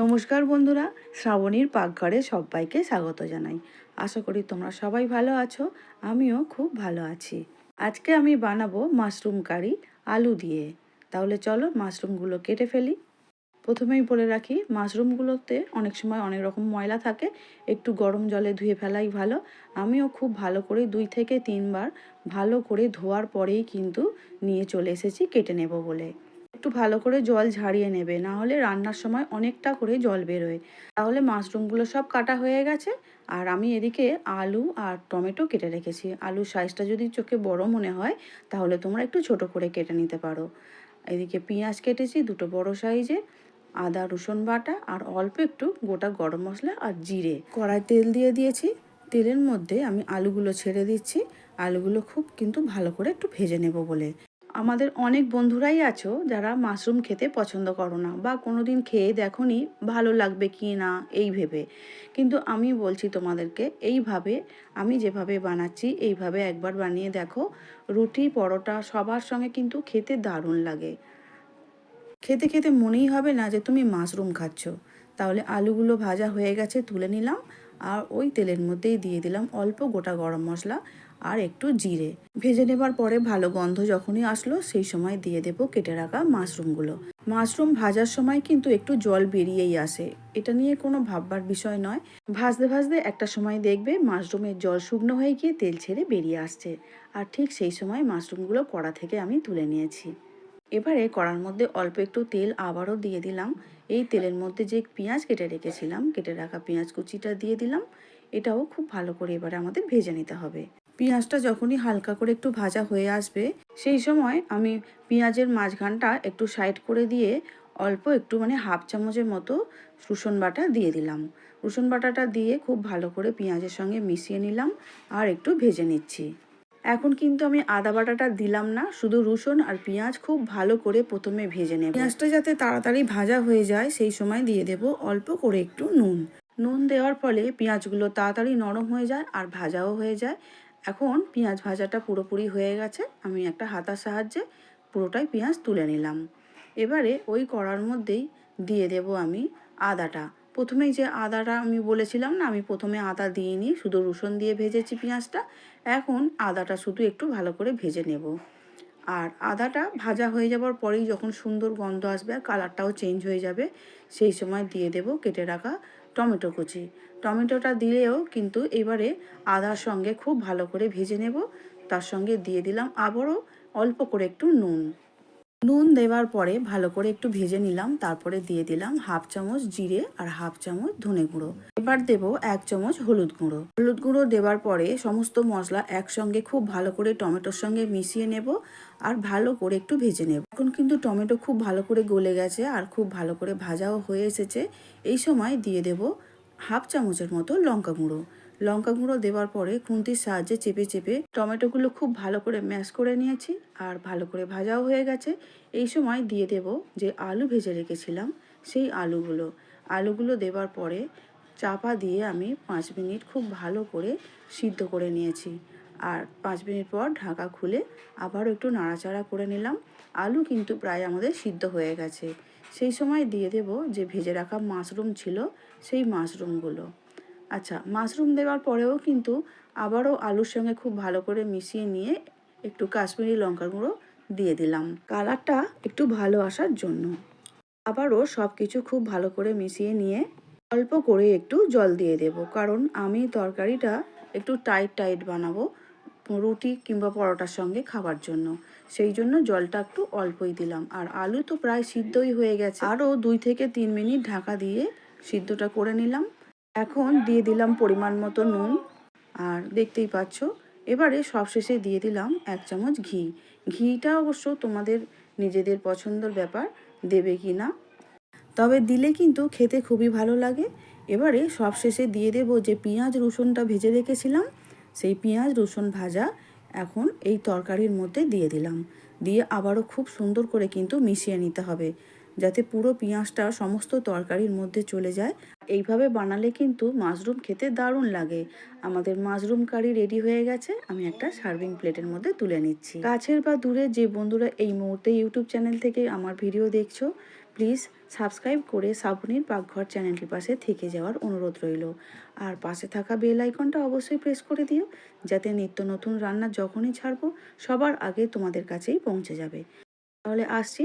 নমস্কার বন্ধুরা, শ্রাবণীর পাকঘরে সবাইকে স্বাগত জানাই। আশা করি তোমরা সবাই ভালো আছো, আমিও খুব ভালো আছি। আজকে আমি বানাবো মাশরুম কারি আলু দিয়ে। তাহলে চলো মাশরুমগুলো কেটে ফেলি। প্রথমেই বলে রাখি, মাশরুমগুলোতে অনেক সময় অনেক রকম ময়লা থাকে, একটু গরম জলে ধুয়ে ফেলাই ভালো। আমিও খুব ভালো করে দুই থেকে তিনবার ভালো করে ধোয়ার পরেই কিন্তু নিয়ে চলে এসেছি কেটে নেব বলে। একটু ভালো করে জল ঝাড়িয়ে নেবে না হলে রান্নার সময় অনেকটা করে জল বেরোয়। তাহলে মাশরুমগুলো সব কাটা হয়ে গেছে, আর আমি এদিকে আলু আর টমেটো কেটে রেখেছি। আলুর সাইজটা যদি চোখে বড় মনে হয়, তাহলে তোমরা একটু ছোট করে কেটে নিতে পারো। এদিকে পেঁয়াজ কেটেছি, দুটো বড় সাইজে, আদা, রসুন বাটা, আর অল্প একটু গোটা গরম মশলা আর জিরে। কড়াই তেল দিয়ে দিয়েছি, তেলের মধ্যে আমি আলুগুলো ছেড়ে দিচ্ছি। আলুগুলো খুব কিন্তু ভালো করে একটু ভেজে নেব বলে। আমাদের অনেক বন্ধুরাই আছো যারা মাশরুম খেতে পছন্দ করো না বা কোনো দিন খেয়ে দেখো নি ভালো লাগবে কি না এই ভেবে। কিন্তু আমি বলছি তোমাদেরকে, এইভাবে আমি যেভাবে বানাচ্ছি, এইভাবে একবার বানিয়ে দেখো, রুটি, পরোটা সবার সঙ্গে কিন্তু খেতে দারুণ লাগে। খেতে খেতে মনেই হবে না যে তুমি মাশরুম খাচ্ছ। তাহলে আলুগুলো ভাজা হয়ে গেছে, তুলে নিলাম আর ওই তেলের মধ্যেই দিয়ে দিলাম অল্প গোটা গরম মশলা আর একটু জিরে। ভেজে নেবার পরে ভালো গন্ধ যখনই আসলো, সেই সময় দিয়ে দেব কেটে রাখা মাশরুমগুলো। মাশরুম ভাজার সময় কিন্তু একটু জল বেরিয়েই আসে। এটা নিয়ে কোনো ভাববার বিষয় নয়। ভাজতে ভাজতে একটা সময় দেখবে মাশরুমের জল শুকনো হয়ে গিয়ে তেল ছেড়ে বেরিয়ে আসছে। আর ঠিক সেই সময় মাশরুমগুলো কড়া থেকে আমি তুলে নিয়েছি। এবারে কড়ার মধ্যে অল্প একটু তেল আবারও দিয়ে দিলাম। এই তেলের মধ্যে যে পেঁয়াজ কেটে রেখেছিলাম, কেটে রাখা পেঁয়াজ কুচিটা দিয়ে দিলাম। এটাও খুব ভালো করে এবারে আমাদের ভেজে নিতে হবে। পেঁয়াজটা যখনই হালকা করে একটু ভাজা হয়ে আসবে, সেই সময় আমি পেঁয়াজের মাঝখানটা একটু সাইড করে দিয়ে অল্প একটু মানে হাফ চামচের মতো রসুন বাটা দিয়ে দিলাম। রসুন বাটাটা দিয়ে খুব ভালো করে পেঁয়াজের সঙ্গে মিশিয়ে নিলাম আর একটু ভেজে নিচ্ছি। এখন কিন্তু আমি আদা বাটাটা দিলাম না, শুধু রসুন আর পেঁয়াজ খুব ভালো করে প্রথমে ভেজে নেব। পেঁয়াজটা যাতে তাড়াতাড়ি ভাজা হয়ে যায়, সেই সময় দিয়ে দেব অল্প করে একটু নুন। নুন দেওয়ার ফলে পেঁয়াজগুলো তাড়াতাড়ি নরম হয়ে যায় আর ভাজাও হয়ে যায়। এখন পেঁয়াজ ভাজাটা পুরোপুরি হয়ে গেছে। আমি একটা হাতার সাহায্যে পুরোটাই পেঁয়াজ তুলে নিলাম। এবারে ওই কড়ার মধ্যেই দিয়ে দেব আমি আদাটা। প্রথমেই যে আদাটা আমি বলেছিলাম না, আমি প্রথমে আদা দিইনি শুধু রসুন দিয়ে ভেজেছি পেঁয়াজটা। এখন আদাটা শুধু একটু ভালো করে ভেজে নেব। আর আদাটা ভাজা হয়ে যাওয়ার পরেই যখন সুন্দর গন্ধ আসবে আর কালারটাও চেঞ্জ হয়ে যাবে, সেই সময় দিয়ে দেব কেটে রাখা টমেটো কুচি। টমেটোটা দিলেও কিন্তু এবারে আদার সঙ্গে খুব ভালো করে ভেজে নেব। তার সঙ্গে দিয়ে দিলাম আবারও অল্প করে একটু নুন। নুন দেওয়ার পরে ভালো করে একটু ভেজে নিলাম, তারপরে দিয়ে দিলাম হাফ চামচ জিরে আর হাফ চামচ ধনে গুঁড়ো। এবার দেব এক চামচ হলুদ গুঁড়ো। হলুদ গুঁড়ো দেওয়ার পরে সমস্ত মশলা একসঙ্গে খুব ভালো করে টমেটোর সঙ্গে মিশিয়ে নেব আর ভালো করে একটু ভেজে নেব। এখন কিন্তু টমেটো খুব ভালো করে গলে গেছে আর খুব ভালো করে ভাজাও হয়ে এসেছে। এই সময় দিয়ে দেব হাফ চামচের মতো লঙ্কা গুঁড়ো। লঙ্কা গুঁড়ো দেওয়ার পরে খুন্তির সাহায্যে চেপে চেপে টমেটোগুলো খুব ভালো করে ম্যাশ করে নিয়েছি আর ভালো করে ভাজাও হয়ে গেছে। এই সময় দিয়ে দেব যে আলু ভেজে রেখেছিলাম, সেই আলুগুলো। আলুগুলো দেওয়ার পরে চাপা দিয়ে আমি পাঁচ মিনিট খুব ভালো করে সিদ্ধ করে নিয়েছি। আর পাঁচ মিনিট পর ঢাকা খুলে আবারও একটু নাড়াচাড়া করে নিলাম। আলু কিন্তু প্রায় আমাদের সিদ্ধ হয়ে গেছে। সেই সময় দিয়ে দেব যে ভেজে রাখা মাশরুম ছিল, সেই মাশরুমগুলো। আচ্ছা মাশরুম দেওয়ার পরেও কিন্তু আবারও আলুর সঙ্গে খুব ভালো করে মিশিয়ে নিয়ে একটু কাশ্মীরি লঙ্কার গুঁড়ো দিয়ে দিলাম। কালারটা একটু ভালো আসার জন্য। আবারও সব কিছু খুব ভালো করে মিশিয়ে নিয়ে অল্প করে একটু জল দিয়ে দেব। কারণ আমি তরকারিটা একটু টাইট টাইট বানাবো রুটি কিংবা পরোটার সঙ্গে খাবার জন্য। সেই জন্য জলটা একটু অল্পই দিলাম। আর আলু তো প্রায় সিদ্ধই হয়ে গেছে। আরও দুই থেকে তিন মিনিট ঢাকা দিয়ে সিদ্ধটা করে নিলাম। এখন দিয়ে দিলাম পরিমাণ মতো নুন। আর দেখতেই পাচ্ছ, এবারে সবশেষে দিয়ে দিলাম এক চামচ ঘি। ঘিটা অবশ্য তোমাদের নিজেদের পছন্দর ব্যাপার, দেবে কি না? তবে দিলে কিন্তু খেতে খুবই ভালো লাগে। এবারে সবশেষে দিয়ে দেব যে পেঁয়াজ রসুনটা ভেজে রেখেছিলাম, সেই পেঁয়াজ রসুন ভাজা এখন এই তরকারির মধ্যে দিয়ে দিলাম। দিয়ে আবারও খুব সুন্দর করে কিন্তু মিশিয়ে নিতে হবে। যাতে পুরো পেঁয়াজটা সমস্ত তরকারির মধ্যে চলে যায়। এইভাবে বানালে কিন্তু মাশরুম খেতে দারুণ লাগে। আমাদের মাশরুম কারি রেডি হয়ে গেছে। আমি একটা সার্ভিং প্লেটের মধ্যে তুলে নিচ্ছি। কাছের বা দূরে যে বন্ধুরা এই মুহূর্তে ইউটিউব চ্যানেল থেকে আমার ভিডিও দেখছ, প্লিজ সাবস্ক্রাইব করে শ্রাবণীর পাকঘর চ্যানেলটির পাশে থেকে যাওয়ার অনুরোধ রইল। আর পাশে থাকা বেল আইকনটা অবশ্যই প্রেস করে দিও, যাতে নিত্য নতুন রান্না যখনই ছাড়বো, সবার আগে তোমাদের কাছেই পৌঁছে যাবে। তাহলে আসছি